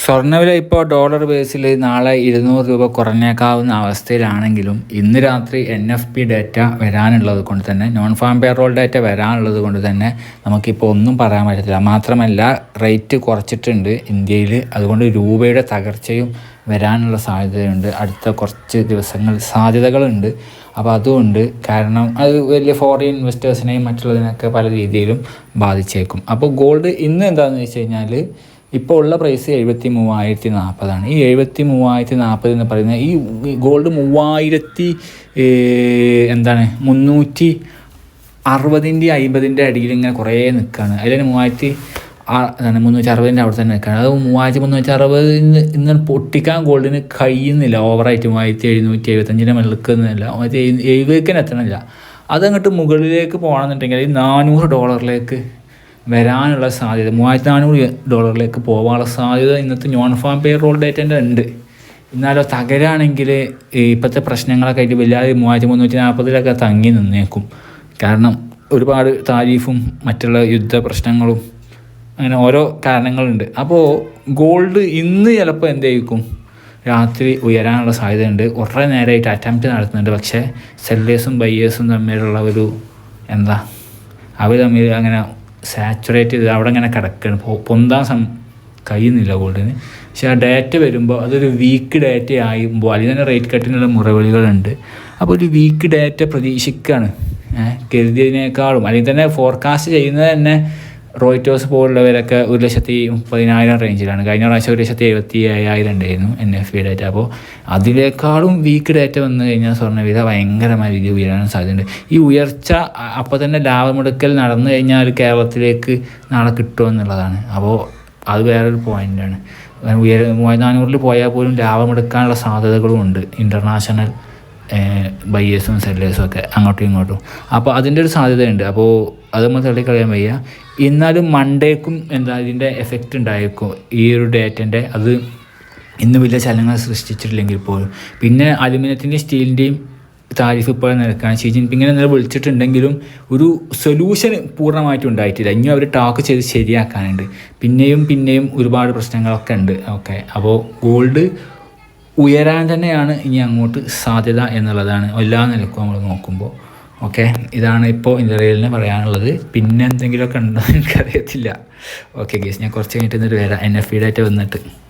സ്വർണവില ഇപ്പോൾ ഡോളർ ബേസിൽ നാളെ ഇരുന്നൂറ് രൂപ കുറഞ്ഞേക്കാവുന്ന അവസ്ഥയിലാണെങ്കിലും ഇന്ന് രാത്രി എൻ എഫ് പി ഡേറ്റ വരാനുള്ളത് കൊണ്ട് തന്നെ നോൺ ഫാം പേറോൾ ഡേറ്റ വരാനുള്ളത് കൊണ്ട് തന്നെ നമുക്കിപ്പോൾ ഒന്നും പറയാൻ പറ്റത്തില്ല. മാത്രമല്ല റേറ്റ് കുറച്ചിട്ടുണ്ട് ഇന്ത്യയിൽ അതുകൊണ്ട് രൂപയുടെ തകർച്ചയും വരാനുള്ള സാധ്യതയുണ്ട്. അടുത്ത കുറച്ച് ദിവസങ്ങൾ സാധ്യതകളുണ്ട്. അപ്പോൾ അതുകൊണ്ട് കാരണം അത് വലിയ ഫോറിൻ ഇൻവെസ്റ്റേഴ്സിനെയും മറ്റുള്ളതിനൊക്കെ പല രീതിയിലും ബാധിച്ചേക്കും. അപ്പോൾ ഗോൾഡ് ഇന്ന് എന്താണെന്ന് വെച്ച് കഴിഞ്ഞാൽ ഇപ്പോൾ ഉള്ള പ്രൈസ് എഴുപത്തി മൂവായിരത്തി നാൽപ്പതാണ് ഈ എഴുപത്തി മൂവായിരത്തി നാൽപ്പത് എന്ന് പറയുന്നത് ഈ ഗോൾഡ് മൂവായിരത്തി എന്താണ് മുന്നൂറ്റി അറുപതിന്റെ അമ്പതിന്റെ അടിയിൽ ഇങ്ങനെ കുറേ നിൽക്കുകയാണ് അതിൽ മൂവായിരത്തി എന്താണ് മുന്നൂറ്റി അറുപതിന്റെ അവിടെ തന്നെ നിൽക്കുകയാണ് അത് മൂവായിരത്തി മുന്നൂറ്റി അറുപത് ഇന്ന് പൊട്ടിക്കാൻ ഗോൾഡിന് കഴിയുന്നില്ല. ഓവറായിട്ട് മൂവായിരത്തി എഴുന്നൂറ്റി എഴുപത്തഞ്ചിന്റെ നിൽക്കുന്നില്ല. മൂവായിരത്തി എഴുപതിന് എത്തണില്ല. അതങ്ങോട്ട് മുകളിലേക്ക് പോകണമെന്നുണ്ടെങ്കിൽ നാനൂറ് ഡോളറിലേക്ക് വരാനുള്ള സാധ്യത മൂവായിരത്തി നാനൂറ് ഡോളറിലേക്ക് പോകാനുള്ള സാധ്യത ഇന്നത്തെ നോൺ ഫാം പേ റോൾ ഡേറ്റന്റെ ഉണ്ട്. എന്നാലോ തകരാണെങ്കിൽ ഇപ്പോഴത്തെ പ്രശ്നങ്ങളൊക്കെ ആയിട്ട് വല്ലാതെ മൂവായിരത്തി മുന്നൂറ്റി നാൽപ്പതിലൊക്കെ തങ്ങി നിന്നേക്കും. കാരണം ഒരുപാട് താരീഫും മറ്റുള്ള യുദ്ധ പ്രശ്നങ്ങളും അങ്ങനെ ഓരോ കാരണങ്ങളുണ്ട്. അപ്പോൾ ഗോൾഡ് ഇന്ന് ചിലപ്പോൾ എന്തായിരിക്കും രാത്രി ഉയരാനുള്ള സാധ്യതയുണ്ട്. കുറേ നേരമായിട്ട് അറ്റംപ്റ്റ് നടത്തുന്നുണ്ട്. പക്ഷേ സെല്ലേഴ്സും ബയ്യേഴ്സും തമ്മിലുള്ള ഒരു എന്താ? അവർ തമ്മിൽ അങ്ങനെ സാച്ചുറേറ്റ് ചെയ്ത് അവിടെ ഇങ്ങനെ കിടക്കുകയാണ് പൊന്താൻ സം കഴിയുന്നില്ല ഗോൾഡിന് പക്ഷേ ആ ഡേറ്റ വരുമ്പോൾ അതൊരു വീക്ക് ഡേറ്റ ആയുമ്പോൾ അതിൽ തന്നെ റേറ്റ് കട്ടിനുള്ള മുറവിളികളുണ്ട്. അപ്പോൾ ഒരു വീക്ക് ഡേറ്റ പ്രതീക്ഷിക്കുകയാണ് കരുതിയതിനേക്കാളും. അല്ലെങ്കിൽ തന്നെ ഫോർകാസ്റ്റ് ചെയ്യുന്നത് തന്നെ റോയിറ്റോസ് പോലുള്ളവരൊക്കെ ഒരു ലക്ഷത്തി മുപ്പതിനായിരം റേഞ്ചിലാണ്. കഴിഞ്ഞ പ്രാവശ്യം ഒരു ലക്ഷത്തി എഴുപത്തി ഏഴായിരം ഉണ്ടായിരുന്നു എൻ എഫ് ബി ഡേറ്റ അപ്പോൾ അതിനേക്കാളും വീക്ക് ഡേറ്റ വന്നു കഴിഞ്ഞാൽ സ്വർണവില ഭയങ്കരമായ രീതിയിൽ ഉയരാൻ സാധ്യതയുണ്ട്. ഈ ഉയർച്ച അപ്പോൾ തന്നെ ലാഭമെടുക്കൽ നടന്നു കഴിഞ്ഞാൽ കേരളത്തിലേക്ക് നാളെ കിട്ടുമെന്നുള്ളതാണ് അപ്പോൾ അത് വേറൊരു പോയിന്റാണ് ഉയർ മൂവായിരത്തി പോയാൽ പോലും ലാഭമെടുക്കാനുള്ള സാധ്യതകളും ഉണ്ട്. ഇന്റർനാഷണൽ ബയ്യേഴ്സും സെല്ലേഴ്സും ഒക്കെ അങ്ങോട്ടും ഇങ്ങോട്ടും. അപ്പോൾ അതിന്റെ ഒരു സാധ്യതയുണ്ട്. അപ്പോൾ അത് നമ്മൾ തള്ളിക്കളയാൻ വയ്യ. എന്നാലും മൺഡേക്കും എന്താ ഇതിന്റെ എഫക്റ്റ് ഉണ്ടായേക്കും ഈ ഒരു ഡേറ്റന്റെ അത് ഇന്ന് വലിയ ചലനങ്ങൾ സൃഷ്ടിച്ചിട്ടില്ലെങ്കിൽ പോലും. പിന്നെ അലുമിനിയത്തിന്റെയും സ്റ്റീലിന്റെയും താരിഫ് ഇപ്പോൾ നിരക്കാണ് ഷീ ജിൻപിങ്ങിനെ ഇന്നലെ വിളിച്ചിട്ടുണ്ടെങ്കിലും ഒരു സൊല്യൂഷൻ പൂർണമായിട്ടും ഉണ്ടായിട്ടില്ല. ഇനിയും അവർ ടാക്ക് ചെയ്ത് ശരിയാക്കാനുണ്ട്. പിന്നെയും പിന്നെയും ഒരുപാട് പ്രശ്നങ്ങളൊക്കെ ഉണ്ട്. ഓക്കെ. അപ്പോൾ ഗോൾഡ് ഉയരാൻ തന്നെയാണ് ഇനി അങ്ങോട്ട് സാധ്യത എന്നുള്ളതാണ് എല്ലാ നിലക്കും നമ്മൾ നോക്കുമ്പോൾ. ഓക്കെ ഇതാണ് ഇപ്പോൾ ഇന്ത്യയിലിന് പറയാനുള്ളത്. പിന്നെ എന്തെങ്കിലുമൊക്കെ ഉണ്ടോ എനിക്കറിയത്തില്ല. ഓക്കെ ഗേസ് ഞാൻ കുറച്ച് കഴിഞ്ഞിട്ട് എന്നിട്ട് വരാം. എൻ എഫ് ഡാറ്റ വന്നിട്ട്.